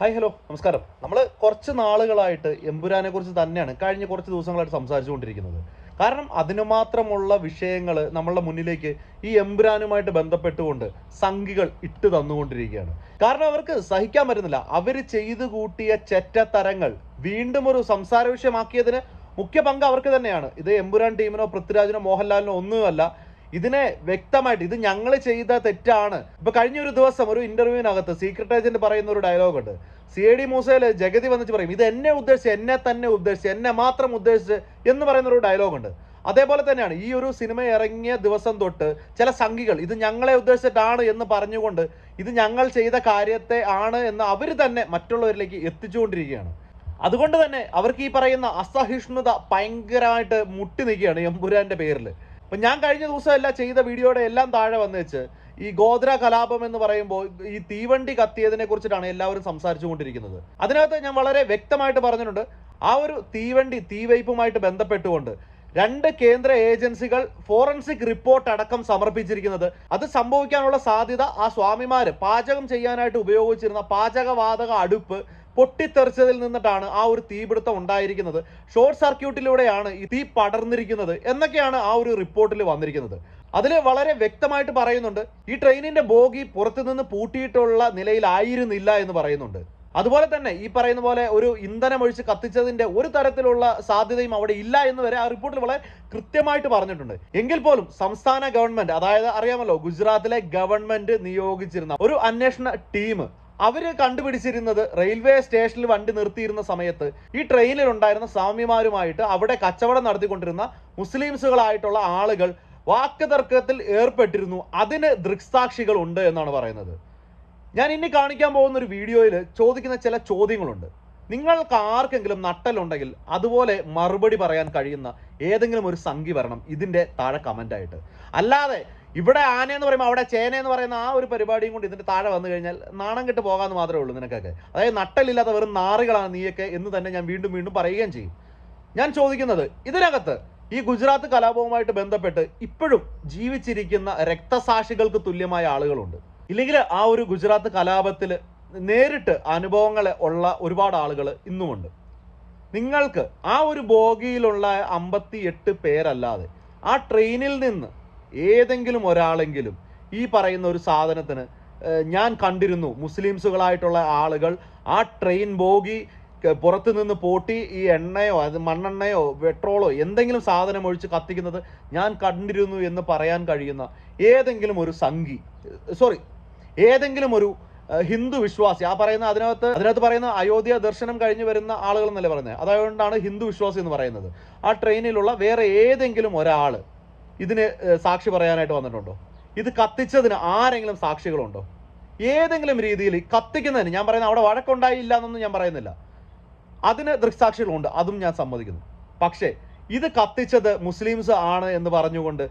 Hi hello. നമസ്കാരം. നമ്മൾ കുറച്ച് നാളുകളായിട്ട് എമ്പുരാനെ കുറിച്ച് തന്നെയാണ് കഴിഞ്ഞ കുറച്ച് ദിവസങ്ങളായിട്ട് സംസാരിച്ചുകൊണ്ടിരിക്കുന്നത്. കാരണം അതിനു മാത്രമുള്ള വിഷയങ്ങൾ നമ്മളുടെ മുന്നിലേക്ക് ഈ എമ്പുരാനുമായിട്ട് ബന്ധപ്പെട്ടുകൊണ്ട് സംഘികൾ ഇട്ട് തന്നുകൊണ്ടിരിക്കുകയാണ്. കാരണം അവർക്ക് സഹിക്കാൻ പറ്റുന്നില്ല. അവർ ചെയ്തു കൂട്ടിയ ചെറ്റത്തരങ്ങൾ വീണ്ടും ഒരു സംസാര വിഷയമാക്കിയതിന് മുഖ്യ പങ്ക് അവർക്ക് തന്നെയാണ്. ഇത് എമ്പുരാൻ ടീമിനോ പൃഥ്വിരാജിനോ മോഹൻലാലിനോ ഒന്നുമല്ല. ഇതിനെ വ്യക്തമായിട്ട് ഇത് ഞങ്ങൾ ചെയ്ത തെറ്റാണ്. ഇപ്പൊ കഴിഞ്ഞ ഒരു ദിവസം ഒരു ഇന്റർവ്യൂവിനകത്ത് സീക്രട്ട് ഏജന്റ് പറയുന്ന ഒരു ഡയലോഗ് ഉണ്ട്. സി ഐ ഡി മൂസയിൽ ജഗതി വന്നിട്ട് പറയും ഇത് എന്നെ ഉദ്ദേശിച്ച് എന്നെ തന്നെ ഉദ്ദേശിച്ച് എന്നെ മാത്രം ഉദ്ദേശിച്ച് എന്ന് പറയുന്ന ഒരു ഡയലോഗ് ഉണ്ട്. അതേപോലെ തന്നെയാണ് ഈ ഒരു സിനിമ ഇറങ്ങിയ ദിവസം തൊട്ട് ചില സംഘികൾ ഇത് ഞങ്ങളെ ഉദ്ദേശിച്ചിട്ടാണ് എന്ന് പറഞ്ഞുകൊണ്ട് ഇത് ഞങ്ങൾ ചെയ്ത കാര്യത്തെ ആണ് എന്ന് അവർ തന്നെ മറ്റുള്ളവരിലേക്ക് എത്തിച്ചുകൊണ്ടിരിക്കുകയാണ്. അതുകൊണ്ട് തന്നെ അവർക്ക് ഈ പറയുന്ന അസഹിഷ്ണുത ഭയങ്കരമായിട്ട് മുട്ടി നിൽക്കുകയാണ് എമ്പുരാന്റെ പേരിൽ അപ്പൊ ഞാൻ കഴിഞ്ഞ ദിവസം എല്ലാം ചെയ്ത വീഡിയോയുടെ എല്ലാം താഴെ വന്ന് വെച്ച് ഈ ഗോദ്ര കലാപം എന്ന് പറയുമ്പോൾ ഈ തീവണ്ടി കത്തിയതിനെ കുറിച്ചിട്ടാണ് എല്ലാവരും സംസാരിച്ചു കൊണ്ടിരിക്കുന്നത് അതിനകത്ത് ഞാൻ വളരെ വ്യക്തമായിട്ട് പറഞ്ഞിട്ടുണ്ട്. ആ ഒരു തീവണ്ടി തീവയ്പുമായിട്ട് ബന്ധപ്പെട്ടുകൊണ്ട് രണ്ട് കേന്ദ്ര ഏജൻസികൾ ഫോറൻസിക് റിപ്പോർട്ട് അടക്കം സമർപ്പിച്ചിരിക്കുന്നത്. അത് സംഭവിക്കാനുള്ള സാധ്യത ആ സ്വാമിമാര് പാചകം ചെയ്യാനായിട്ട് ഉപയോഗിച്ചിരുന്ന പാചകവാതക അടുപ്പ് പൊട്ടിത്തെറിച്ചതിൽ നിന്നിട്ടാണ് ആ ഒരു തീപിടുത്തം ഉണ്ടായിരിക്കുന്നത്. ഷോർട്ട് സർക്യൂട്ടിലൂടെയാണ് ഈ തീ പടർന്നിരിക്കുന്നത് എന്നൊക്കെയാണ് ആ ഒരു റിപ്പോർട്ടിൽ വന്നിരിക്കുന്നത്. അതിൽ വളരെ വ്യക്തമായിട്ട് പറയുന്നുണ്ട് ഈ ട്രെയിനിന്റെ ബോഗി പുറത്തുനിന്ന് പൂട്ടിയിട്ടുള്ള നിലയിലായിരുന്നില്ല എന്ന് പറയുന്നുണ്ട്. അതുപോലെ തന്നെ ഈ പറയുന്ന പോലെ ഒരു ഇന്ധനം ഒഴിച്ച് കത്തിച്ചതിന്റെ ഒരു തരത്തിലുള്ള സാധ്യതയും അവിടെ ഇല്ല എന്ന് വരെ ആ റിപ്പോർട്ടിൽ വളരെ കൃത്യമായിട്ട് പറഞ്ഞിട്ടുണ്ട്. എങ്കിൽ പോലും സംസ്ഥാന ഗവൺമെന്റ് അതായത് അറിയാമല്ലോ ഗുജറാത്തിലെ ഗവൺമെന്റ് നിയോഗിച്ചിരുന്ന ഒരു അന്വേഷണ ടീം അവർ കണ്ടുപിടിച്ചിരുന്നത് റെയിൽവേ സ്റ്റേഷനിൽ വണ്ടി നിർത്തിയിരുന്ന സമയത്ത് ഈ ട്രെയിനിൽ ഉണ്ടായിരുന്ന സ്വാമിമാരുമായിട്ട് അവിടെ കച്ചവടം നടത്തിക്കൊണ്ടിരുന്ന മുസ്ലിംസുകളായിട്ടുള്ള ആളുകൾ വാക്കുതർക്കത്തിൽ ഏർപ്പെട്ടിരുന്നു. അതിന് ദൃക്സാക്ഷികൾ ഉണ്ട് എന്നാണ് പറയുന്നത്. ഞാൻ ഇനി കാണിക്കാൻ പോകുന്ന ഒരു വീഡിയോയിൽ ചോദിക്കുന്ന ചില ചോദ്യങ്ങളുണ്ട്. നിങ്ങൾക്ക് ആർക്കെങ്കിലും നട്ടലുണ്ടെങ്കിൽ അതുപോലെ മറുപടി പറയാൻ കഴിയുന്ന ഏതെങ്കിലും ഒരു സംഖ്യ വരണം ഇതിന്റെ താഴെ കമന്റായിട്ട് അല്ലാതെ ഇവിടെ ആന എന്ന് പറയുമ്പോൾ അവിടെ ചേന എന്ന് പറയുന്ന ആ ഒരു പരിപാടിയും കൊണ്ട് ഇതിന്റെ താഴെ വന്നു കഴിഞ്ഞാൽ നാണം കെട്ട് പോകാമെന്ന് മാത്രമേ ഉള്ളൂ നിനക്കൊക്കെ. അതായത് നട്ടലില്ലാത്ത വെറും നാറുകളാണ് നീയൊക്കെ എന്ന് തന്നെ ഞാൻ വീണ്ടും വീണ്ടും പറയുകയും ചെയ്യും. ഞാൻ ചോദിക്കുന്നത് ഇതിനകത്ത് ഈ ഗുജറാത്ത് കലാപവുമായിട്ട് ബന്ധപ്പെട്ട് ഇപ്പോഴും ജീവിച്ചിരിക്കുന്ന രക്തസാക്ഷികൾക്ക് തുല്യമായ ആളുകളുണ്ട്. ഇല്ലെങ്കിൽ ആ ഒരു ഗുജറാത്ത് കലാപത്തിൽ നേരിട്ട് അനുഭവങ്ങൾ ഉള്ള ഒരുപാട് ആളുകൾ ഇന്നുമുണ്ട്. നിങ്ങൾക്ക് ആ ഒരു ബോഗിയിലുള്ള അമ്പത്തി എട്ട് പേരല്ലാതെ ആ ട്രെയിനിൽ നിന്ന് ഏതെങ്കിലും ഒരാളെങ്കിലും ഈ പറയുന്ന ഒരു സാധനത്തിന് ഞാൻ കണ്ടിരുന്നു മുസ്ലിംസുകളായിട്ടുള്ള ആളുകൾ ആ ട്രെയിൻ ബോഗി പുറത്തു നിന്ന് പോട്ടി ഈ എണ്ണയോ അത് മണ്ണെണ്ണയോ പെട്രോളോ എന്തെങ്കിലും സാധനം ഒഴിച്ച് കത്തിക്കുന്നത് ഞാൻ കണ്ടിരുന്നു എന്ന് പറയാൻ കഴിയുന്ന ഏതെങ്കിലും ഒരു സംഘി സോറി ഏതെങ്കിലും ഒരു ഹിന്ദു വിശ്വാസി ആ പറയുന്ന അതിനകത്ത് അതിനകത്ത് പറയുന്ന അയോധ്യ ദർശനം കഴിഞ്ഞ് വരുന്ന ആളുകൾ എന്നല്ലേ പറയുന്നത്? അതുകൊണ്ടാണ് ഹിന്ദു വിശ്വാസി എന്ന് പറയുന്നത്. ആ ട്രെയിനിലുള്ള വേറെ ഏതെങ്കിലും ഒരാൾ ഇതിന് സാക്ഷി പറയാനായിട്ട് വന്നിട്ടുണ്ടോ? ഇത് കത്തിച്ചതിന് ആരെങ്കിലും സാക്ഷികളുണ്ടോ? ഏതെങ്കിലും രീതിയിൽ കത്തിക്കുന്നതിന് ഞാൻ പറയുന്നത് അവിടെ വഴക്കുണ്ടായില്ല എന്നൊന്നും ഞാൻ പറയുന്നില്ല. അതിന് ദൃക്സാക്ഷികളുണ്ട് അതും ഞാൻ സമ്മതിക്കുന്നു. പക്ഷേ ഇത് കത്തിച്ചത് മുസ്ലിംസ് ആണ് എന്ന് പറഞ്ഞുകൊണ്ട്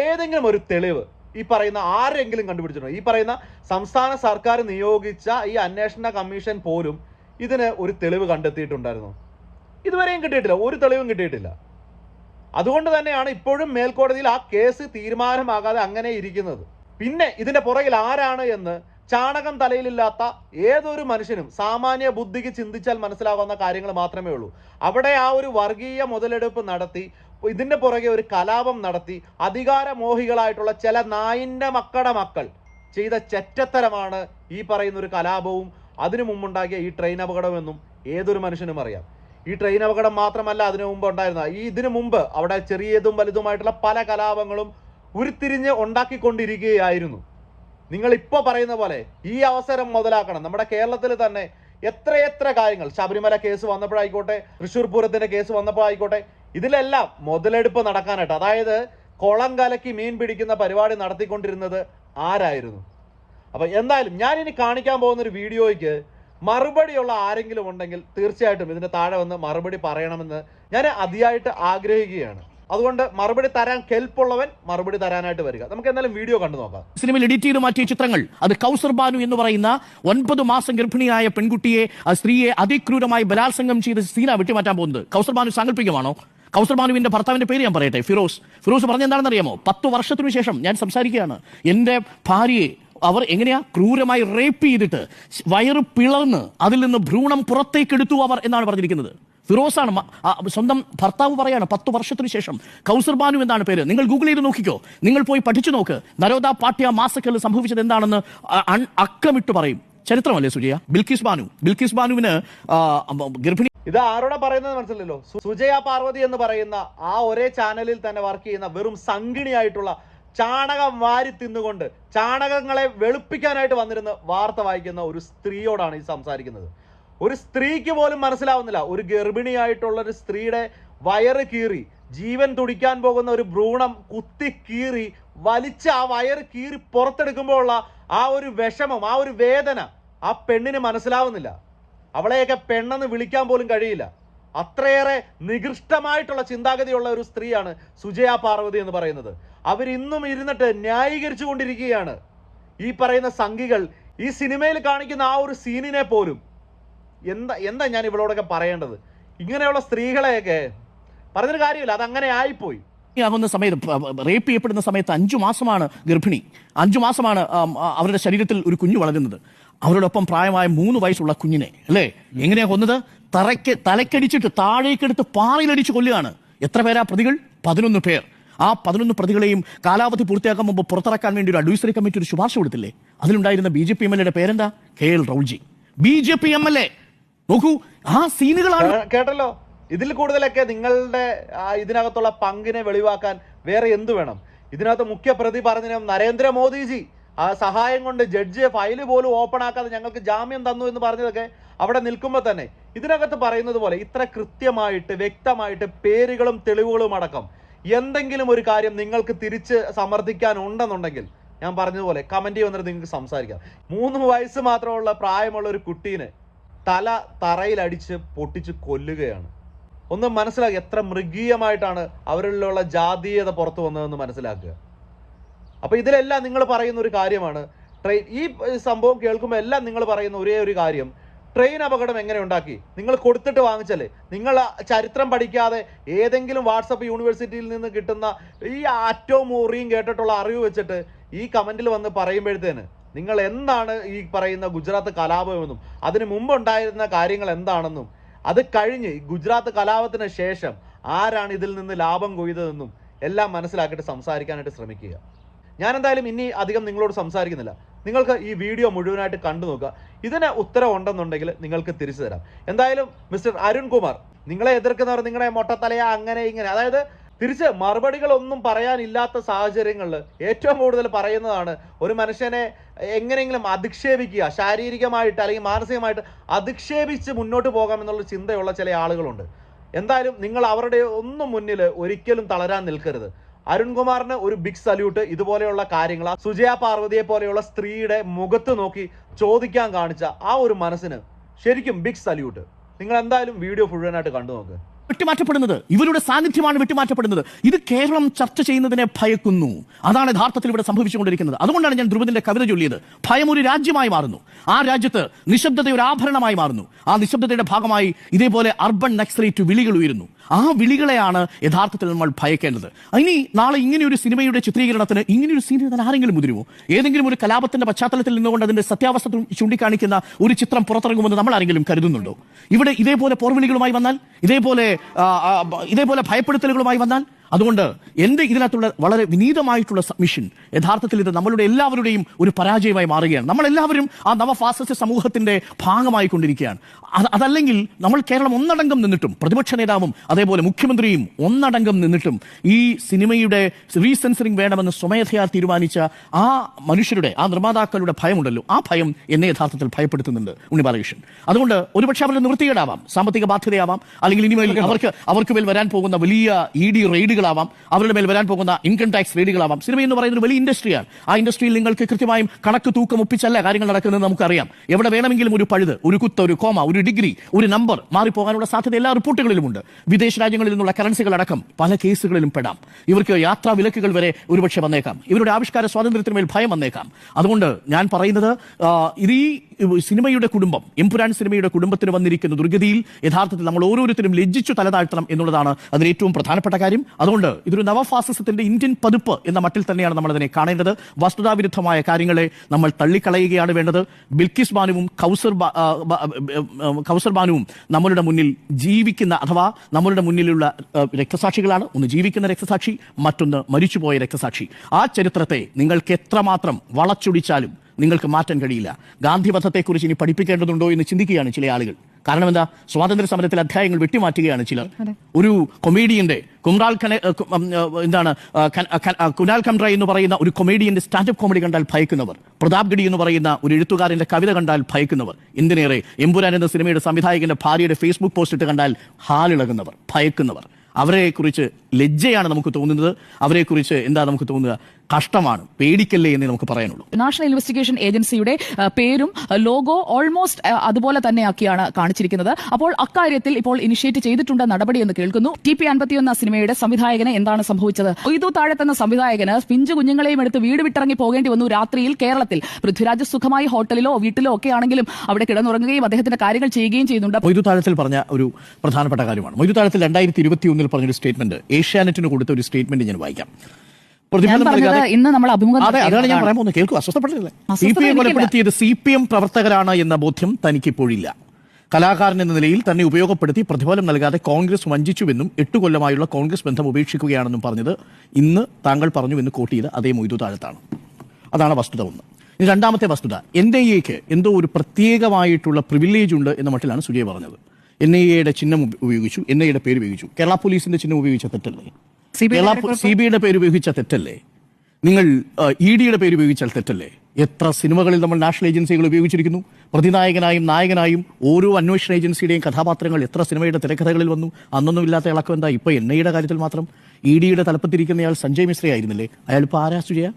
ഏതെങ്കിലും ഒരു തെളിവ് ഈ പറയുന്ന ആരെങ്കിലും കണ്ടുപിടിച്ചിട്ടുണ്ടോ? ഈ പറയുന്ന സംസ്ഥാന സർക്കാർ നിയോഗിച്ച ഈ അന്വേഷണ കമ്മീഷൻ പോലും ഇതിന് ഒരു തെളിവ് കണ്ടെത്തിയിട്ടുണ്ടായിരുന്നു. ഇതുവരെയും കിട്ടിയിട്ടില്ല ഒരു തെളിവും കിട്ടിയിട്ടില്ല. അതുകൊണ്ട് തന്നെയാണ് ഇപ്പോഴും മേൽക്കോടതിയിൽ ആ കേസ് തീരുമാനമാകാതെ അങ്ങനെ ഇരിക്കുന്നത്. പിന്നെ ഇതിന്റെ പുറകിൽ ആരാണ് എന്ന് ചാണകം തലയിലില്ലാത്ത ഏതൊരു മനുഷ്യനും സാമാന്യ ബുദ്ധിക്ക് ചിന്തിച്ചാൽ മനസ്സിലാവുന്ന കാര്യങ്ങൾ മാത്രമേ ഉള്ളൂ. അവിടെ ആ ഒരു വർഗീയ മുതലെടുപ്പ് നടത്തി ഇതിന്റെ പുറകെ ഒരു കലാപം നടത്തി അധികാരമോഹികളായിട്ടുള്ള ചില നായിന്റെ മക്കളുടെ മക്കൾ ചെയ്ത ചെറ്റത്തരമാണ് ഈ പറയുന്ന ഒരു കലാപവും അതിനു മുമ്പുണ്ടാക്കിയ ഈ ട്രെയിൻ അപകടമെന്നും ഏതൊരു മനുഷ്യനും അറിയാം. ഈ ട്രെയിൻ അപകടം മാത്രമല്ല അതിനു മുമ്പ് ഉണ്ടായിരുന്ന. ഈ ഇതിനു മുമ്പ് അവിടെ ചെറിയതും വലുതുമായിട്ടുള്ള പല കലാപങ്ങളും ഉരുത്തിരിഞ്ഞ് ഉണ്ടാക്കിക്കൊണ്ടിരിക്കുകയായിരുന്നു. നിങ്ങൾ ഇപ്പോൾ പറയുന്ന പോലെ ഈ അവസരം മുതലാക്കണം. നമ്മുടെ കേരളത്തിൽ തന്നെ എത്രയെത്ര കാര്യങ്ങൾ ശബരിമല കേസ് വന്നപ്പോഴായിക്കോട്ടെ തൃശ്ശൂർ പൂരത്തിന്റെ കേസ് വന്നപ്പോഴായിക്കോട്ടെ ഇതിലെല്ലാം മുതലെടുപ്പ് നടക്കാനായിട്ട് അതായത് കുളം കലക്കി മീൻ പിടിക്കുന്ന പരിപാടി നടത്തിക്കൊണ്ടിരുന്നത് ആരായിരുന്നു? അപ്പൊ എന്തായാലും ഞാനിനി കാണിക്കാൻ പോകുന്ന ഒരു വീഡിയോയ്ക്ക് മറുപടിയുള്ള ആരെങ്കിലും ഉണ്ടെങ്കിൽ തീർച്ചയായിട്ടും ഇതിന്റെ താഴെ വന്ന് മറുപടി പറയണമെന്ന് ഞാൻ അതിയായിട്ട് ആഗ്രഹിക്കുകയാണ്. അതുകൊണ്ട് മറുപടി തരാൻ കെൽപ്പുള്ളവൻ മറുപടി തരാനായിട്ട് വരിക. നമുക്ക് എന്തായാലും വീഡിയോ കണ്ടു നോക്കാം. സിനിമയിൽ എഡിറ്റ് ചെയ്ത് മാറ്റിയ ചിത്രങ്ങൾ. അത് കൗസർ ബാനു എന്ന് പറയുന്ന ഒൻപത് മാസം ഗർഭിണിയായ പെൺകുട്ടിയെ സ്ത്രീയെ അതിക്രൂരമായി ബലാത്സംഗം ചെയ്ത് സീന വിട്ടുമാറ്റാൻ പോകുന്നത്. കൗസർ ബാനു സാങ്കല്പികമാണോ? കൗസർ ബാനുവിന്റെ ഭർത്താവിന്റെ പേര് ഞാൻ പറയട്ടെ ഫിറോസ്. ഫിറോസ് പറഞ്ഞ എന്താണെന്ന് അറിയാമോ പത്ത് വർഷത്തിനു ശേഷം ഞാൻ സംസാരിക്കുകയാണ്. എന്റെ ഭാര്യയെ അവർ എങ്ങനെയാ ക്രൂരമായി റേപ്പ് ചെയ്തിട്ട് വയറ് പിളർന്ന് അതിൽ നിന്ന് ഭ്രൂണം പുറത്തേക്ക് എടുത്തു അവർ എന്നാണ് പറഞ്ഞിരിക്കുന്നത്. ഫിറോസാണ് സ്വന്തം ഭർത്താവ് പറയാണ് പത്ത് വർഷത്തിന് ശേഷം. കൗസർ ബാനു എന്നാണ് പേര്. നിങ്ങൾ ഗൂഗിൾ ചെയ്ത് നോക്കിക്കോ. നിങ്ങൾ പോയി പഠിച്ചു നോക്ക്. നരോദ പാട്ട്യ മാസക്കൽ സംഭവിച്ചത് എന്താണെന്ന് അക്കമിട്ട് പറയും. ചരിത്രമല്ലേ സുജയ? ബിൽക്കിസ് ബാനു. ബിൽക്കിസ് ബാനുവിന് ഗർഭിണി ഇത് ആരോടെ പറയുന്നത് മനസ്സിലല്ലോ സുജയ പാർവതി എന്ന് പറയുന്ന ആ ഒരേ ചാനലിൽ തന്നെ വർക്ക് ചെയ്യുന്ന വെറും സംഗിണിയായിട്ടുള്ള ചാണകം വാരി തിന്നുകൊണ്ട് ചാണകങ്ങളെ വെളുപ്പിക്കാനായിട്ട് വന്നിരുന്ന് വാർത്ത വായിക്കുന്ന ഒരു സ്ത്രീയോടാണ് ഈ സംസാരിക്കുന്നത്. ഒരു സ്ത്രീക്ക് പോലും മനസ്സിലാവുന്നില്ല. ഒരു ഗർഭിണിയായിട്ടുള്ള ഒരു സ്ത്രീയുടെ വയറ് കീറി ജീവൻ തുടിക്കാൻ പോകുന്ന ഒരു ഭ്രൂണം കുത്തി കീറി വലിച്ച് ആ വയറ് കീറി പുറത്തെടുക്കുമ്പോൾ ഉള്ള ആ ഒരു വിഷമം ആ ഒരു വേദന ആ പെണ്ണിന് മനസ്സിലാവുന്നില്ല. അവളെയൊക്കെ പെണ്ണെന്ന് വിളിക്കാൻ പോലും കഴിയില്ല. അത്രയേറെ നികൃഷ്ടമായിട്ടുള്ള ചിന്താഗതിയുള്ള ഒരു സ്ത്രീയാണ് സുജയ പാർവതി എന്ന് പറയുന്നത്. അവരിന്നും ഇരുന്നിട്ട് ന്യായീകരിച്ചു കൊണ്ടിരിക്കുകയാണ്. ഈ പറയുന്ന സംഘികൾ ഈ സിനിമയിൽ കാണിക്കുന്ന ആ ഒരു സീനിനെ പോലും എന്താ എന്താ ഞാൻ ഇവളോടൊക്കെ പറയേണ്ടത്? ഇങ്ങനെയുള്ള സ്ത്രീകളെയൊക്കെ പറഞ്ഞൊരു കാര്യമില്ല അതങ്ങനെ ആയിപ്പോയി. ആകുന്ന സമയത്ത് റേപ്പ് ചെയ്യപ്പെടുന്ന സമയത്ത് അഞ്ചു മാസമാണ് ഗർഭിണി. അഞ്ചു മാസമാണ് അവരുടെ ശരീരത്തിൽ ഒരു കുഞ്ഞു വളരുന്നത്. അവരോടൊപ്പം പ്രായമായ മൂന്ന് വയസ്സുള്ള കുഞ്ഞിനെ അല്ലേ? എങ്ങനെയാ കൊന്നത്? തറയ്ക്ക് തലക്കടിച്ചിട്ട് താഴേക്കെടുത്ത് പാറയിലടിച്ച് കൊല്ലുകയാണ്. എത്ര പേരാ പ്രതികൾ? പതിനൊന്ന് പേർ. ആ പതിനൊന്ന് പ്രതികളെയും കാലാവധി പൂർത്തിയാക്കാൻ മുമ്പ് പുറത്തിറക്കാൻ വേണ്ടി ഒരു അഡ്വൈസറി കമ്മിറ്റി ഒരു ശുപാർശ കൊടുത്തില്ലേ? അതിലുണ്ടായിരുന്ന B J P M L എയുടെ പേരെന്താ? K L Raulji B J P M L A. നോക്കൂ ആ സീനുകളാണ് കേട്ടല്ലോ. ഇതിൽ കൂടുതലൊക്കെ നിങ്ങളുടെ ഇതിനകത്തുള്ള പങ്കിനെ വെളിവാക്കാൻ വേറെ എന്തു വേണം? ഇതിനകത്ത് മുഖ്യ പ്രതി പറഞ്ഞു നരേന്ദ്രമോദിജി ആ സഹായം കൊണ്ട് ജഡ്ജ് ഫയൽ പോലും ഓപ്പൺ ആക്കാതെ ഞങ്ങൾക്ക് ജാമ്യം തന്നു എന്ന് പറഞ്ഞതൊക്കെ അവിടെ നിൽക്കുമ്പോൾ തന്നെ ഇതിനകത്ത് പറയുന്നത് പോലെ ഇത്ര കൃത്യമായിട്ട് വ്യക്തമായിട്ട് പേരുകളും തെളിവുകളും അടക്കം എന്തെങ്കിലും ഒരു കാര്യം നിങ്ങൾക്ക് തിരിച്ച് സമർത്ഥിക്കാൻ ഉണ്ടെന്നുണ്ടെങ്കിൽ ഞാൻ പറഞ്ഞതുപോലെ കമന്റ് വന്നിട്ട് നിങ്ങൾക്ക് സംസാരിക്കാം. മൂന്ന് വയസ്സ് മാത്രമുള്ള പ്രായമുള്ള ഒരു കുട്ടീനെ തല തറയിലടിച്ച് പൊട്ടിച്ച് കൊല്ലുകയാണ്. ഒന്ന് മനസ്സിലാക്കുക എത്ര മൃഗീയമായിട്ടാണ് അവരിലുള്ള ജാതീയത പുറത്തു വന്നതെന്ന് മനസ്സിലാക്കുക. അപ്പോൾ ഇതിലെല്ലാം നിങ്ങൾ പറയുന്ന ഒരു കാര്യമാണ്. ട്രെയിൻ ഈ സംഭവം കേൾക്കുമ്പോൾ എല്ലാം നിങ്ങൾ പറയുന്ന ഒരേ ഒരു കാര്യം. ട്രെയിൻ അപകടം എങ്ങനെ ഉണ്ടാക്കി? നിങ്ങൾ കൊടുത്തിട്ട് വാങ്ങിച്ചല്ലേ? നിങ്ങൾ ചരിത്രം പഠിക്കാതെ ഏതെങ്കിലും വാട്സപ്പ് യൂണിവേഴ്സിറ്റിയിൽ നിന്ന് കിട്ടുന്ന ഈ ആറ്റവും മുറിയും കേട്ടിട്ടുള്ള അറിവ് വെച്ചിട്ട് ഈ കമന്റിൽ വന്ന് പറയുമ്പോഴത്തേന് നിങ്ങൾ എന്താണ് ഈ പറയുന്ന ഗുജറാത്ത് കലാപമെന്നും അതിന് മുമ്പുണ്ടായിരുന്ന കാര്യങ്ങൾ എന്താണെന്നും അത് കഴിഞ്ഞ് ഗുജറാത്ത് കലാപത്തിന് ശേഷം ആരാണ് ഇതിൽ നിന്ന് ലാഭം കൊയ്തതെന്നും എല്ലാം മനസ്സിലാക്കിയിട്ട് സംസാരിക്കാനായിട്ട് ശ്രമിക്കുക. ഞാൻ എന്തായാലും ഇനി അധികം നിങ്ങളോട് സംസാരിക്കുന്നില്ല. നിങ്ങൾക്ക് ഈ വീഡിയോ മുഴുവനായിട്ട് കണ്ടു നോക്കുക. ഇതിന് ഉത്തരം ഉണ്ടെന്നുണ്ടെങ്കിൽ നിങ്ങൾക്ക് തിരിച്ചു തരാം. എന്തായാലും മിസ്റ്റർ അരുൺകുമാർ നിങ്ങളെ എതിർക്കുന്നവർ നിങ്ങളെ മൊട്ടത്തലയ അങ്ങനെ ഇങ്ങനെ. അതായത് തിരിച്ച് മറുപടികളൊന്നും പറയാനില്ലാത്ത സാഹചര്യങ്ങളിൽ ഏറ്റവും കൂടുതൽ പറയുന്നതാണ് ഒരു മനുഷ്യനെ എങ്ങനെയെങ്കിലും അധിക്ഷേപിക്കുക ശാരീരികമായിട്ട് അല്ലെങ്കിൽ മാനസികമായിട്ട് അധിക്ഷേപിച്ച് മുന്നോട്ട് പോകാം എന്നുള്ള ചിന്തയുള്ള ചില ആളുകളുണ്ട്. എന്തായാലും നിങ്ങൾ അവരുടെ ഒന്നും മുന്നിൽ ഒരിക്കലും തളരാൻ നിൽക്കരുത്. അരുൺകുമാറിന് ഒരു ബിഗ് സല്യൂട്ട് ഇതുപോലെയുള്ള കാര്യങ്ങൾ സുജയ പാർവതിയെ പോലെയുള്ള സ്ത്രീയുടെ മുഖത്ത് നോക്കി ചോദിക്കാൻ കാണിച്ച ആ ഒരു മനസ്സിന് ശരിക്കും ബിഗ് സല്യൂട്ട് നിങ്ങൾ എന്തായാലും വീഡിയോ മുഴുവനായിട്ട് കണ്ടു നോക്ക്. വിട്ടുമാറ്റപ്പെടുന്നത്. ഇവരുടെ സാന്നിധ്യമാണ് വിട്ടുമാറ്റപ്പെടുന്നത്. ഇത് കേരളം ചർച്ച ചെയ്യുന്നതിനെ ഭയക്കുന്നു. അതാണ് യഥാർത്ഥത്തിൽ ഇവിടെ സംഭവിച്ചുകൊണ്ടിരിക്കുന്നത്. അതുകൊണ്ടാണ് ഞാൻ ധ്രുവത്തിന്റെ കവിത ചൊല്ലിയത്. ഭയം ഒരു രാജ്യമായി മാറുന്നു. ആ രാജ്യത്ത് നിശബ്ദത ഒരു ആഭരണമായി മാറുന്നു. ആ നിശബ്ദതയുടെ ഭാഗമായി ഇതേപോലെ അർബൻ നക്സലേറ്റ് വിളികൾ ഉയരുന്നു. ആ വിളികളെയാണ് യഥാർത്ഥത്തിൽ നമ്മൾ ഭയക്കേണ്ടത്. ഇനി നാളെ ഇങ്ങനെ ഒരു സിനിമയുടെ ചിത്രീകരണത്തിന് ഇങ്ങനെ ഒരു സീൻ എഴുതാൻ ആരെങ്കിലും മുതിരുമോ? ഏതെങ്കിലും ഒരു കലാപത്തിന്റെ പശ്ചാത്തലത്തിൽ നിന്നുകൊണ്ട് അതിന്റെ സത്യാവസ്ഥ ചൂണ്ടിക്കാണിക്കുന്ന ഒരു ചിത്രം പുറത്തിറങ്ങുമെന്ന് നമ്മൾ ആരെങ്കിലും കരുതുന്നുണ്ടോ? ഇവിടെ ഇതേപോലെ പോർവിളികളുമായി വന്നാൽ ഇതേപോലെ ഇതേപോലെ ഭയപ്പെടുത്തലുകളുമായി വന്നാൽ അതുകൊണ്ട് എന്റെ ഇതിനകത്തുള്ള വളരെ വിനീതമായിട്ടുള്ള സബ്മിഷൻ യഥാർത്ഥത്തിൽ ഇത് നമ്മളുടെ എല്ലാവരുടെയും ഒരു പരാജയമായി മാറുകയാണ്. നമ്മളെല്ലാവരും ആ നവഫാസിസ്റ്റ് സമൂഹത്തിന്റെ ഭാഗമായി കൊണ്ടിരിക്കുകയാണ്. അതല്ലെങ്കിൽ നമ്മൾ കേരളം ഒന്നടങ്കം നിന്നിട്ടും പ്രതിപക്ഷ നേതാവും അതേപോലെ മുഖ്യമന്ത്രിയും ഒന്നടങ്കം നിന്നിട്ടും ഈ സിനിമയുടെ റീസെൻസറിങ് വേണമെന്ന് സ്വമേധയാ തീരുമാനിച്ച ആ മനുഷ്യരുടെ ആ നിർമ്മാതാക്കളുടെ ഭയമുണ്ടല്ലോ. ആ ഭയം എന്നെ യഥാർത്ഥത്തിൽ ഭയപ്പെടുത്തുന്നുണ്ട് ഉണ്ണി ബാലകൃഷ്ണൻ അതുകൊണ്ട് ഒരുപക്ഷെ അവരുടെ നിവൃത്തികേടാവാം സാമ്പത്തിക ബാധ്യതയാവാം അല്ലെങ്കിൽ ഇനിമേൽ അവർക്ക് അവർക്ക് മേൽ വരാൻ പോകുന്ന വലിയ ഇ ഡി റെയ്ഡുകളാവാം അവരുടെ മേൽ വരാൻ പോകുന്ന ഇൻകം ടാക്സ് റീഡുകളാവാം. സിനിമ എന്ന് പറയുന്ന ഒരു വലിയ ഇൻഡസ്ട്രിയാണ്. ആ ഇൻഡസ്ട്രിയിൽ നിങ്ങൾക്ക് കൃത്യമായും കണക്ക് തൂക്കം ഒപ്പിച്ചല്ല കാര്യങ്ങൾ നടക്കുന്നത് നമുക്കറിയാം. എവിടെ വേണമെങ്കിലും ഒരു പഴുത് ഒരു കുത്ത് ഒരു കോമ ഒരു ഡിഗ്രി ഒരു നമ്പർ മാറിപ്പോകാനുള്ള സാധ്യത എല്ലാ റിപ്പോർട്ടുകളിലുമുണ്ട്. വിദേശ രാജ്യങ്ങളിൽ നിന്നുള്ള കറൻസികൾ അടക്കം പല കേസുകളിലും പെടാം. ഇവർക്ക് യാത്രാ വിലക്കുകൾ വരെ ഒരുപക്ഷെ വന്നേക്കാം. ഇവരുടെ ആവിഷ്കാര സ്വാതന്ത്ര്യത്തിന് മേൽ ഭയം വന്നേക്കാം. അതുകൊണ്ട് ഞാൻ പറയുന്നത് ഇത് സിനിമയുടെ കുടുംബം എംപുരാൻ സിനിമയുടെ കുടുംബത്തിന് വന്നിരിക്കുന്ന ദുർഗതിയിൽ യഥാർത്ഥത്തിൽ നമ്മൾ ഓരോരുത്തരും ലജ്ജിച്ചു തലതാഴ്ത്തണം എന്നുള്ളതാണ് അതിൽ ഏറ്റവും പ്രധാനപ്പെട്ട കാര്യം. അതുകൊണ്ട് ഇതൊരു നവഫാസിസത്തിന്റെ ഇന്ത്യൻ പതിപ്പ് എന്ന മട്ടിൽ തന്നെയാണ് നമ്മൾ അതിനെ കാണേണ്ടത്. വസ്തുതാവിരുദ്ധമായ കാര്യങ്ങളെ നമ്മൾ തള്ളിക്കളയുകയാണ് വേണ്ടത്. ബിൽക്കിസ് ബാനുവും കൗസർ കൗസർ ബാനുവും നമ്മളുടെ മുന്നിൽ ജീവിക്കുന്ന അഥവാ നമ്മളുടെ മുന്നിലുള്ള രക്തസാക്ഷികളാണ്. ഒന്ന് ജീവിക്കുന്ന രക്തസാക്ഷി മറ്റൊന്ന് മരിച്ചുപോയ രക്തസാക്ഷി. ആ ചരിത്രത്തെ നിങ്ങൾക്ക് എത്രമാത്രം വളച്ചൊടിച്ചാലും നിങ്ങൾക്ക് മാറ്റാൻ കഴിയില്ല. ഗാന്ധിവധത്തെക്കുറിച്ച് ഇനി പഠിപ്പിക്കേണ്ടതുണ്ടോ എന്ന് ചിന്തിക്കുകയാണ് ചില ആളുകൾ. കാരണം എന്താ? സ്വാതന്ത്ര്യ സമരത്തിലെ അധ്യായങ്ങൾ വെട്ടിമാറ്റുകയാണ് ചിലർ. ഒരു കൊമേഡിയന്റെ കുമ്രാൽ ഖനെ എന്താണ് കുനാൽ ഖംറ എന്ന് പറയുന്ന ഒരു കൊമേഡിയന്റെ സ്റ്റാൻഡപ്പ് കോമഡി കണ്ടാൽ ഭയക്കുന്നവർ. പ്രതാപ് ഗഡി എന്ന് പറയുന്ന ഒരു എഴുത്തുകാരന്റെ കവിത കണ്ടാൽ ഭയക്കുന്നവർ. എന്തിനേറെ? എമ്പുരാൻ എന്ന സിനിമയുടെ സംവിധായകന്റെ ഭാര്യയുടെ ഫേസ്ബുക്ക് പോസ്റ്റ് ഇട്ട് കണ്ടാൽ ഹാലിളകുന്നവർ ഭയക്കുന്നവർ. അവരെക്കുറിച്ച് ലജ്ജയാണ് നമുക്ക് തോന്നുന്നത്. അവരെക്കുറിച്ച് എന്താ നമുക്ക് തോന്നുക? കഷ്ടമാണ്. പേടിക്കല്ലേ എന്ന് നമുക്ക് പറയാനുള്ളൂ. നാഷണൽ ഇൻവെസ്റ്റിഗേഷൻ ഏജൻസിയുടെ പേരും ലോഗോ ഓൾമോസ്റ്റ് അതുപോലെ തന്നെയാക്കിയാണ് കാണിച്ചിരിക്കുന്നത്. അപ്പോൾ അക്കാര്യത്തിൽ ഇപ്പോൾ ഇനിഷ്യേറ്റ് ചെയ്തിട്ടുണ്ട് നടപടി എന്ന് കേൾക്കുന്നു. ടി പി അൻപത്തിയൊന്ന സിനിമയുടെ സംവിധായകന് എന്താണ് സംഭവിച്ചത്? കൊയ്തു താഴെത്തെന്ന സംവിധായകന് പിഞ്ചു കുഞ്ഞുങ്ങളെയും എടുത്ത് വീട് വിട്ടിറങ്ങി പോകേണ്ടി വന്നു രാത്രിയിൽ കേരളത്തിൽ. പൃഥ്വിരാജ് സുഖമായി ഹോട്ടലിലോ വീട്ടിലോ ഒക്കെ ആണെങ്കിലും അവിടെ കിടന്നുറങ്ങുകയും അദ്ദേഹത്തിന്റെ കാര്യങ്ങൾ ചെയ്യുകയും ചെയ്യുന്നുണ്ട്. മൊയ്തു താഴത്തിൽ പറഞ്ഞ ഒരു പ്രധാനപ്പെട്ട കാര്യമാണ്. മൊയ്തു താഴത്തിൽ രണ്ടായിരത്തി ഇരുപത്തി ഒന്നിൽ പറഞ്ഞൊരു സ്റ്റേറ്റ്മെന്റ്. ഏഷ്യാനെറ്റിന് കൊടുത്ത ഒരു സ്റ്റേറ്റ്മെന്റ് ഞാൻ വായിക്കാം. പ്രതിഫലം പറഞ്ഞത് നൽകാതെ ഇന്ന് നമ്മൾ അഭിമുഖം അതെ അതാണ് ഞാൻ പറയാൻ പോകുന്നത്. കേൾക്കൂ അസ്വസ്ഥപ്പെട്ടില്ലേ സി പി എം. കൊലപ്പെടുത്തിയത് സി പി എം പ്രവർത്തകരാണ് എന്ന ബോധ്യം തനിക്കിപ്പോഴില്ല. കലാകാരൻ എന്ന നിലയിൽ തന്നെ ഉപയോഗപ്പെടുത്തി പ്രതിഫലം നൽകാതെ കോൺഗ്രസ് വഞ്ചിച്ചുവെന്നും എട്ട് കൊല്ലമായുള്ള കോൺഗ്രസ് ബന്ധം ഉപേക്ഷിക്കുകയാണെന്നും പറഞ്ഞത് ഇന്ന് താങ്കൾ പറഞ്ഞു എന്ന് കോട്ട് ചെയ്ത് അതേ മൊയ്തു താഴത്താണ്. അതാണ് വസ്തുത ഒന്ന്. ഇനി രണ്ടാമത്തെ വസ്തുത. എൻ ഐ എക്ക് എന്തോ ഒരു പ്രത്യേകമായിട്ടുള്ള പ്രിവിലേജ് ഉണ്ട് എന്ന മട്ടിലാണ് സുജയ് പറഞ്ഞത്. എൻ ഐ എയുടെ ചിഹ്നം ഉപയോഗിച്ചു എൻ ഐ എയുടെ പേര് ഉപയോഗിച്ചു. കേരള പോലീസിന്റെ ചിഹ്നം ഉപയോഗിച്ച തെറ്റല്ലേ? സി ബി ഐയുടെ പേര് ഉപയോഗിച്ച തെറ്റല്ലേ? നിങ്ങൾ ഇ ഡിയുടെ പേര് ഉപയോഗിച്ചാൽ തെറ്റല്ലേ? എത്ര സിനിമകളിൽ നമ്മൾ നാഷണൽ ഏജൻസികൾ ഉപയോഗിച്ചിരിക്കുന്നു? പ്രതിനായകനായും നായകനായും ഓരോ അന്വേഷണ ഏജൻസിയുടെയും കഥാപാത്രങ്ങൾ എത്ര സിനിമയുടെ തിരക്കഥകളിൽ വന്നു? അന്നൊന്നും ഇല്ലാത്ത ഇളക്കം എന്താ? ഇപ്പൊ എൻ ഐയുടെ കാര്യത്തിൽ മാത്രം ഇ ഡിയുടെ തലപ്പത്തിരിക്കുന്നയാൾ സഞ്ജയ് മിശ്ര ആയിരുന്നില്ലേ? അയാൾ ഇപ്പോൾ ആരാ സുജയ?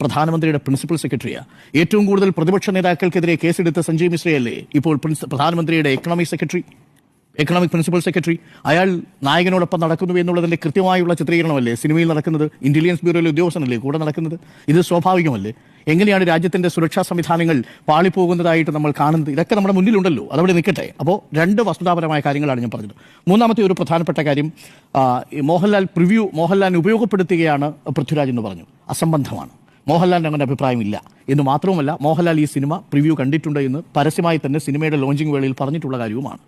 പ്രധാനമന്ത്രിയുടെ പ്രിൻസിപ്പൽ സെക്രട്ടറിയാ. ഏറ്റവും കൂടുതൽ പ്രതിപക്ഷ നേതാക്കൾക്കെതിരെ കേസെടുത്ത സഞ്ജയ് മിശ്രയല്ലേ? ഇപ്പോൾ പ്രധാനമന്ത്രിയുടെ economic secretary. Economic principal secretary അയാൾ നായകനോടൊപ്പം നടക്കുന്നു എന്നുള്ളതിന്റെ കൃത്യമായുള്ള ചിത്രീകരണമല്ലേ? സിനിമയിൽ നടക്കുന്നത് ഇന്റലിജൻസ് ബ്യൂറോയിലെ ഉദ്യോഗസ്ഥനല്ലേ? കൂടെ നടക്കുന്നത്? ഇത് സ്വാഭാവികമല്ലേ? എങ്ങനെയാണ് രാജ്യത്തിന്റെ സുരക്ഷാ സംവിധാനങ്ങൾ പാളിപ്പോകുന്നതായിട്ട് നമ്മൾ കാണുന്നത്? ഇതൊക്കെ നമ്മുടെ മുന്നിലുണ്ടല്ലോ. അതവിടെ നിൽക്കട്ടെ. അപ്പോൾ രണ്ട് വസ്തുതാപരമായ കാര്യങ്ങളാണ് ഞാൻ പറഞ്ഞത്. മൂന്നാമത്തെ ഒരു പ്രധാനപ്പെട്ട കാര്യം മോഹൻലാൽ പ്രിവ്യൂ മോഹൻലാലിനെ ഉപയോഗപ്പെടുത്തുകയാണ് പൃഥ്വിരാജ് എന്ന് പറഞ്ഞു. അസംബന്ധമാണ്. മോഹൻലാലിന് അങ്ങനെ അഭിപ്രായമില്ല. എന്ന് മാത്രവുമല്ല മോഹൻലാൽ ഈ സിനിമ പ്രിവ്യൂ കണ്ടിട്ടുണ്ട് എന്ന് പരസ്യമായി തന്നെ സിനിമയുടെ ലോഞ്ചിങ് വേളയിൽ പറഞ്ഞിട്ടുള്ള കാര്യവുമാണ്.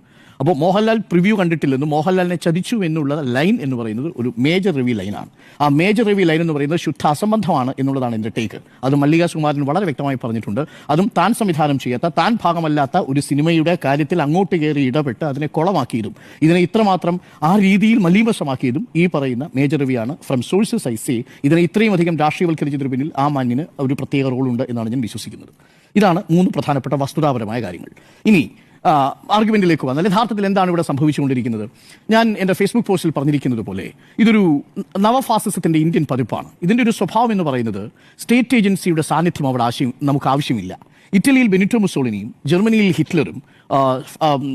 അപ്പോൾ മോഹൻലാൽ പ്രിവ്യൂ കണ്ടിട്ടില്ലെന്നും മോഹൻലാലിനെ ചതിച്ചു എന്നുള്ള ലൈൻ എന്ന് പറയുന്നത് ഒരു മേജർ റിവ്യൂ ലൈനാണ് ആ മേജർ റിവ്യൂ ലൈൻ എന്ന് പറയുന്നത് ശുദ്ധ അസംബന്ധമാണ് എന്നുള്ളതാണ് എന്റെ ടേക്ക് അത് മല്ലിക സുകുമാരൻ വളരെ വ്യക്തമായി പറഞ്ഞിട്ടുണ്ട്. അതും താൻ സംവിധാനം ചെയ്യാത്ത താൻ ഭാഗമല്ലാത്ത ഒരു സിനിമയുടെ കാര്യത്തിൽ അങ്ങോട്ട് കയറി ഇടപെട്ട് അതിനെ കുളമാക്കിയതും ഇതിനെ ഇത്രമാത്രം ആ രീതിയിൽ മലീമസമാക്കിയതും ഈ പറയുന്ന മേജർ റിവ്യൂ ആണ്. ഫ്രം സോഴ്സസ് ഐ സി ഇതിനെ ഇത്രയും അധികം രാഷ്ട്രീയവൽക്കരിച്ചതിന് പിന്നിൽ ആ മാന്യന് ഒരു പ്രത്യേക റോളുണ്ട് എന്നാണ് ഞാൻ വിശ്വസിക്കുന്നത്. ഇതാണ് മൂന്ന് പ്രധാനപ്പെട്ട വസ്തുതാപരമായ കാര്യങ്ങൾ. ഇനി ആർഗ്യുമെന്റിലേക്ക് വന്നാൽ യഥാർത്ഥത്തിൽ എന്താണ് ഇവിടെ സംഭവിച്ചുകൊണ്ടിരിക്കുന്നത്? ഞാൻ എന്റെ ഫേസ്ബുക്ക് പോസ്റ്റിൽ പറഞ്ഞിരിക്കുന്നത് പോലെ ഇതൊരു നവഫാസിസത്തിന്റെ ഇന്ത്യൻ പതിപ്പാണ്. ഇതിന്റെ ഒരു സ്വഭാവം എന്ന് പറയുന്നത് സ്റ്റേറ്റ് ഏജൻസിയുടെ സാന്നിധ്യം അവിടെ ആശയം നമുക്ക് ആവശ്യമില്ല. ഇറ്റലിയിൽ ബെനിറ്റോ മുസോളിനിയും ജർമ്മനിയിൽ ഹിറ്റ്ലറും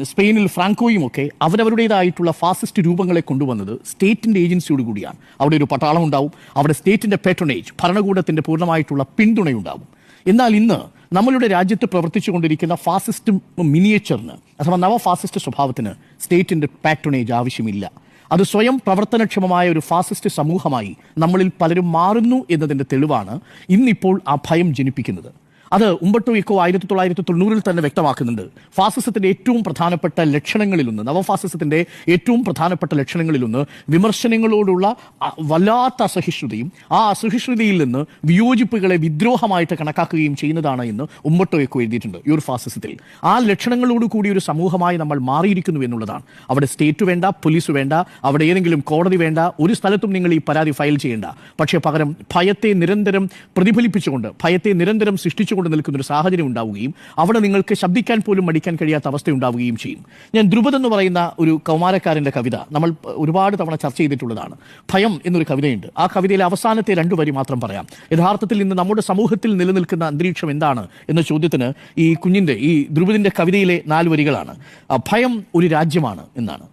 സ്പെയിനിൽ ഫ്രാങ്കോയും ഒക്കെ അവരവരുടേതായിട്ടുള്ള ഫാസിസ്റ്റ് രൂപങ്ങളെ കൊണ്ടുവന്നത് സ്റ്റേറ്റിന്റെ ഏജൻസിയോട് കൂടിയാണ്. അവിടെ ഒരു പട്ടാളം ഉണ്ടാവും. അവിടെ സ്റ്റേറ്റിന്റെ പേട്രണേജ് ഭരണകൂടത്തിന്റെ പൂർണമായിട്ടുള്ള പിന്തുണയുണ്ടാവും. എന്നാൽ ഇന്ന് നമ്മളുടെ രാജ്യത്ത് പ്രവർത്തിച്ചു കൊണ്ടിരിക്കുന്ന ഫാസിസ്റ്റ് മിനിയേച്ചറിന് അഥവാ നവ ഫാസിസ്റ്റ് സ്വഭാവത്തിന് സ്റ്റേറ്റിന്റെ പാട്രണേജ് ആവശ്യമില്ല. അത് സ്വയം പ്രവർത്തനക്ഷമമായ ഒരു ഫാസിസ്റ്റ് സമൂഹമായി നമ്മളിൽ പലരും മാറുന്നു എന്നതിന്റെ തെളിവാണ് ഇന്നിപ്പോൾ ആ ഭയം ജനിപ്പിക്കുന്നത്. അത് ഉമ്പട്ടോ ഇക്കോ ആയിരത്തി തൊള്ളായിരത്തി തൊണ്ണൂറിൽ തന്നെ വ്യക്തമാക്കുന്നുണ്ട്. ഫാസിസത്തിന്റെ ഏറ്റവും പ്രധാനപ്പെട്ട ലക്ഷണങ്ങളിലൊന്ന് നവഫാസിസത്തിന്റെ ഏറ്റവും പ്രധാനപ്പെട്ട ലക്ഷണങ്ങളിലൊന്ന് വിമർശനങ്ങളോടുള്ള വല്ലാത്ത അസഹിഷ്ണുതയും ആ അസഹിഷ്ണുതയിൽ നിന്ന് വിയോജിപ്പുകളെ വിദ്രോഹമായിട്ട് കണക്കാക്കുകയും ചെയ്യുന്നതാണ് എന്ന് ഉമ്പട്ടോ ഇക്കോ എഴുതിയിട്ടുണ്ട്. ഈ ഫാസിസത്തിൽ. ആ ലക്ഷണങ്ങളോട് കൂടി ഒരു സമൂഹമായി നമ്മൾ മാറിയിരിക്കുന്നു എന്നുള്ളതാണ്. അവിടെ സ്റ്റേറ്റ് വേണ്ട പോലീസ് വേണ്ട അവിടെ ഏതെങ്കിലും കോടതി വേണ്ട ഒരു സ്ഥലത്തും നിങ്ങൾ ഈ പരാതി ഫയൽ ചെയ്യേണ്ട. പക്ഷേ പകരം ഭയത്തെ നിരന്തരം പ്രതിഫലിപ്പിച്ചുകൊണ്ട് ഭയത്തെ നിരന്തരം സൃഷ്ടിച്ചുകൊണ്ട് നിൽക്കുന്ന ഒരു സാഹചര്യം ഉണ്ടാവുകയും അവിടെ നിങ്ങൾക്ക് ശബ്ദിക്കാൻ പോലും മടിക്കാൻ കഴിയാത്ത അവസ്ഥ ഉണ്ടാവുകയും ചെയ്യും. ഞാൻ ധ്രുപദ് എന്ന് പറയുന്ന ഒരു കൗമാരക്കാരന്റെ കവിത നമ്മൾ ഒരുപാട് തവണ ചർച്ച ചെയ്തിട്ടുള്ളതാണ്. ഭയം എന്നൊരു കവിതയുണ്ട്. ആ കവിതയിലെ അവസാനത്തെ രണ്ടു വരി മാത്രം പറയാം. യഥാർത്ഥത്തിൽ ഇന്ന് നമ്മുടെ സമൂഹത്തിൽ നിലനിൽക്കുന്ന അന്തരീക്ഷം എന്താണ് എന്ന ചോദ്യത്തിന് ഈ കുഞ്ഞിന്റെ ഈ ധ്രുപദിന്റെ കവിതയിലെ നാല് വരികളാണ്. ഭയം ഒരു രാജ്യമാണ് എന്നാണ്.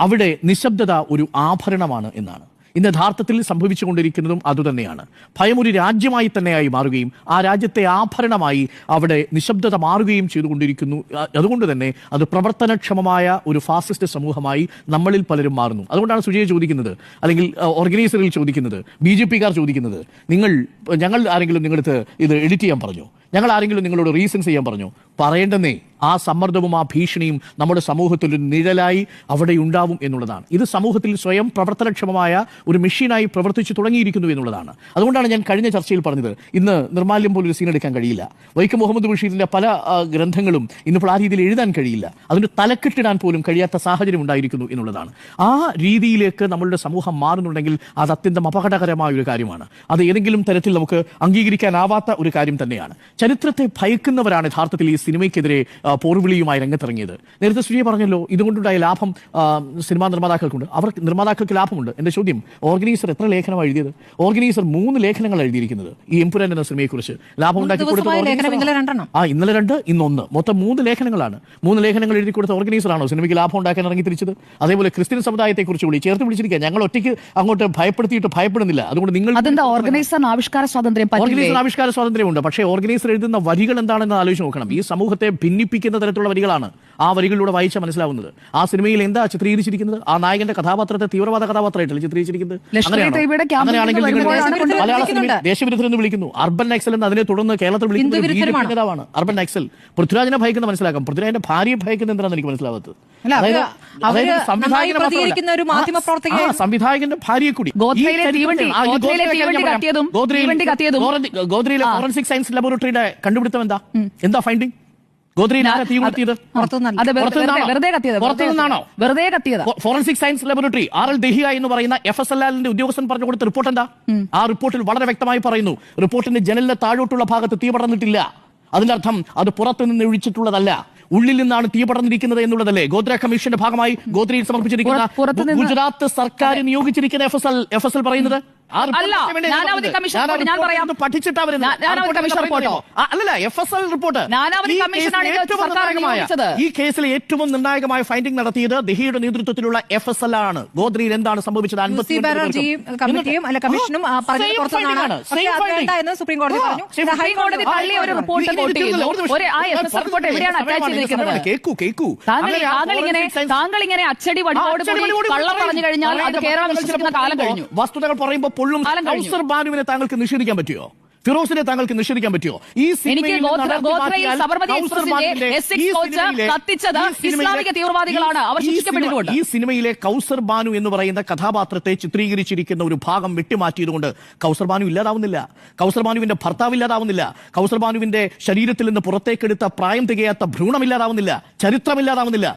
അവിടെ നിശബ്ദത ഒരു ആഭരണമാണ് എന്നാണ്. ഇന്ന് യഥാർത്ഥത്തിൽ സംഭവിച്ചുകൊണ്ടിരിക്കുന്നതും അതുതന്നെയാണ്. ഭയം ഒരു രാജ്യമായി തന്നെയായി മാറുകയും ആ രാജ്യത്തെ ആഭരണമായി അവിടെ നിശബ്ദത മാറുകയും ചെയ്തുകൊണ്ടിരിക്കുന്നു. അതുകൊണ്ട് തന്നെ അത് പ്രവർത്തനക്ഷമമായ ഒരു ഫാസിസ്റ്റ് സമൂഹമായി നമ്മളിൽ പലരും മാറുന്നു. അതുകൊണ്ടാണ് സുജയ ചോദിക്കുന്നത് അല്ലെങ്കിൽ ഓർഗനൈസറിൽ ചോദിക്കുന്നത് ബി ജെ പിക്കാർ ചോദിക്കുന്നത് നിങ്ങൾ ഞങ്ങൾ ആരെങ്കിലും നിങ്ങളടുത്ത് ഇത് എഡിറ്റ് ചെയ്യാൻ പറഞ്ഞു? ഞങ്ങൾ ആരെങ്കിലും നിങ്ങളോട് റീസൺസ് ചെയ്യാൻ പറഞ്ഞു പറയേണ്ടെന്നേ ആ സമ്മർദ്ദവും ആ ഭീഷണിയും നമ്മുടെ സമൂഹത്തിൽ ഒരു നിഴലായി അവിടെ ഉണ്ടാവും എന്നുള്ളതാണ്. ഇത് സമൂഹത്തിൽ സ്വയം പ്രവർത്തനക്ഷമമായ ഒരു മെഷീനായി പ്രവർത്തിച്ചു തുടങ്ങിയിരിക്കുന്നു എന്നുള്ളതാണ്. അതുകൊണ്ടാണ് ഞാൻ കഴിഞ്ഞ ചർച്ചയിൽ പറഞ്ഞത് ഇന്ന് നിർമാല്യം പോലൊരു സീൻ എടുക്കാൻ കഴിയില്ല. വൈക്കം മുഹമ്മദ് ബഷീറിന്റെ പല ഗ്രന്ഥങ്ങളും ഇന്നിപ്പോൾ ആ രീതിയിൽ എഴുതാൻ കഴിയില്ല. അതിന് തലക്കെട്ടിടാൻ പോലും കഴിയാത്ത സാഹചര്യം ഉണ്ടായിരിക്കുന്നു എന്നുള്ളതാണ്. ആ രീതിയിലേക്ക് നമ്മളുടെ സമൂഹം മാറുന്നുണ്ടെങ്കിൽ അത് അത്യന്തം അപകടകരമായ ഒരു കാര്യമാണ്. അത് ഏതെങ്കിലും തരത്തിൽ നമുക്ക് അംഗീകരിക്കാനാവാത്ത ഒരു കാര്യം തന്നെയാണ്. ചരിത്രത്തെ ഭയക്കുന്നവരാണ് യഥാർത്ഥത്തിൽ ഈ സിനിമയ്ക്കെതിരെ പോർവിളിയുമായി രംഗത്തിറങ്ങിയത്. നേരത്തെ സുജയ പറഞ്ഞല്ലോ ഇതുകൊണ്ടുണ്ടായ ലാഭം സിനിമാ നിർമ്മാതാക്കൾക്കുണ്ട്. അവർക്ക് നിർമ്മാതാക്കൾക്ക് ലാഭമുണ്ട്. എന്റെ ചോദ്യം ഓർഗനൈസർ എത്ര ലേഖനമാണ് എഴുതിയത്? ഓർഗനൈസർ മൂന്ന് ലേഖനങ്ങൾ എഴുതിയിരിക്കുന്നത് ഈ എംപുരാൻ എന്ന സിനിമയെക്കുറിച്ച്. ലാഭം ഉണ്ടാക്കി കൊടുത്ത. ആ ഇന്നലെ രണ്ട് ഇന്നൊന്ന്. മൊത്തം മൂന്ന് ലേഖനങ്ങളാണ്. മൂന്ന് ലേഖനങ്ങൾ എഴുതി കൊടുത്ത ഓർഗനൈസറാണോ സിനിമയ്ക്ക് ലാഭം ഉണ്ടാക്കാൻ ഇറങ്ങി തിരിച്ചത് അതേപോലെ ക്രിസ്ത്യൻ സമുദായത്തെ കുറിച്ച് കൂടി ചേർത്ത് വിളിച്ചിരിക്കുക ഞങ്ങൾ ഒറ്റയ്ക്ക് അങ്ങോട്ട് ഭയപ്പെടുത്തിയിട്ട് ഭയപ്പെടുന്നില്ല. അതുകൊണ്ട് നിങ്ങൾ ഓർഗനൈസറിന് ആവിഷ്കാര സ്വാതന്ത്ര്യം ഓർഗനൈസർ ആവിഷ്കാര സ്വാതന്ത്ര്യമുണ്ട്. പക്ഷേ ഓർഗനൈസർ എഴുതുന്ന വരികൾ എന്താണെന്ന് ആലോചിച്ച് നോക്കണം. ഈ സമൂഹത്തെ ഭിന്നിപ്പിക്കുന്ന തരത്തിലുള്ള വരികളാണ്. ആ വരികളിലൂടെ വായിച്ചാൽ മനസ്സിലാവുന്നത്. ആ സിനിമയിൽ എന്താ ചിത്രീകരിച്ചിരിക്കുന്നത്? ആ നായകന്റെ കഥാപാത്രത്തെ തീവ്രവാദ കഥാപാത്രമായിട്ടല്ലേ ചിത്രീകരിച്ചിരിക്കുന്നത്? അങ്ങനെയാണെങ്കിൽ മലയാള സിനിമ വിളിക്കുന്നുണ്ട്. എന്ന് വിളിക്കുന്നു. അർബൻ നക്സൽ എന്ന് അതിനെ തുടർന്ന് കേരളത്തിൽ വിളിക്കുന്നത്. നേതാവാണ്. അർബൻ നക്സൽ പൃഥ്വിരാജിനെ ഭയക്കുന്ന മനസ്സിലാക്കാം. പൃഥ്വിരാജിന്റെ ഭാര്യയെ ഭയക്കുന്ന എന്താണെന്ന് എനിക്ക് മനസ്സിലാവാത്തത്? സംവിധായകന്റെ ഭാര്യയെ കൂടി. ഗോദ്രയിലെ ഫോറൻസിക് സയൻസ് ലബോറട്ടറിയുടെ കണ്ടുപിടുത്തം എന്താ? എന്താ ഫൈൻഡിങ് വെറുതെ- കത്തിയത് forensic science laboratory R L Dahiya എന്ന് പറയുന്ന എഫ് എസ് എൽ ആലിന്റെ ഉദ്യോഗസ്ഥൻ പറഞ്ഞു കൊടുത്ത റിപ്പോർട്ട് എന്താ? ആ റിപ്പോർട്ടിൽ വളരെ വ്യക്തമായി പറയുന്നു. റിപ്പോർട്ടിന്റെ ജനലിന്റെ താഴോട്ടുള്ള ഭാഗത്ത് തീ പടർന്നിട്ടില്ല. അതിന്റെ അർത്ഥം അത് പുറത്തു നിന്ന് ഒഴിച്ചിട്ടുള്ളതല്ല. ഉള്ളിൽ നിന്നാണ് തീ പടർന്നിരിക്കുന്നത് എന്നുള്ളതല്ലേ? ഗോത്ര കമ്മീഷന്റെ ഭാഗമായി ഗോത്രയിൽ സമർപ്പിച്ചിരിക്കുന്ന ഗുജറാത്ത് സർക്കാർ നിയോഗിച്ചിരിക്കുന്ന F S L F S L പറയുന്നത്? നാനാവധി കമ്മീഷൻ ഞാൻ പറയാം. പഠിച്ചിട്ടാ. നാനാവധി കമ്മീഷൻ അല്ലല്ല F S L report Nanavati ഈ കമ്മീഷനാണ് കേസിൽ ഏറ്റവും നിർണായകമായ- നിയോഗിച്ചത്. ഈ കേസിൽ ഏറ്റവും നിർണായകമായ ഫൈൻഡിംഗ് നടത്തിയത് ദഹിയുടെ നേതൃത്വത്തിലുള്ള എഫ് എസ് എൽ ആണ് ഗോദ്രിയിൽ എന്താണ് സംഭവിച്ചത് യു സി 59 ബാനർജിയും പേർക്കും. കമ്മിറ്റിയും അല്ല കമ്മീഷനും ആ, പറഞ്ഞത് Same പുറത്തുനിന്നാണ് finding ആണ്. പക്ഷേ Same അത് finding. വേണ്ട എന്ന് സുപ്രീം കോടതി പറഞ്ഞു same ഇത് finding. ഹൈക്കോടതി ഹൈക്കോടതി തള്ളിയ ഒരു report ഇത് quote ഇതില്ല, ചെയ്യുന്നു. ഒരു നിമിഷം. ഒരു ആ ഞാൻ FSL report പറഞ്ഞത് എവിടെയാണ് attach ചെയ്തിരിക്കുന്നത്? കേക്കൂ കേക്കൂ താങ്കൾ ഇങ്ങനെ അച്ചടി വടിയോട് അച്ചടി കള്ളം പറഞ്ഞു കഴിഞ്ഞാൽ അത് കേരളം കാലം കഴിഞ്ഞു വസ്തുതകൾ പറയുമ്പോൾ പൊള്ളും കൗസർ ബാനുവിനെ താങ്കൾക്ക് നിഷേധിക്കാൻ പറ്റുമോ ഫിറോസിനെ താങ്കൾക്ക് നിഷേധിക്കാൻ പറ്റുമോ ഈ ഈ സിനിമയിലെ- കൗസർ ബാനു എന്ന് പറയുന്ന കഥാപാത്രത്തെ ചിത്രീകരിച്ചിരിക്കുന്ന ഒരു ഭാഗം വെട്ടിമാറ്റിയതുകൊണ്ട് കൗസർ ബാനു ഇല്ലാതാവുന്നില്ല. കൗസർ ബാനുവിന്റെ ഭർത്താവ് ഇല്ലാതാവുന്നില്ല. കൗസർ ബാനുവിന്റെ ശരീരത്തിൽ നിന്ന് പുറത്തേക്കെടുത്ത പ്രായം തികയാത്ത ഭ്രൂണം ഇല്ലാതാവുന്നില്ല. ചരിത്രം ഇല്ലാതാവുന്നില്ല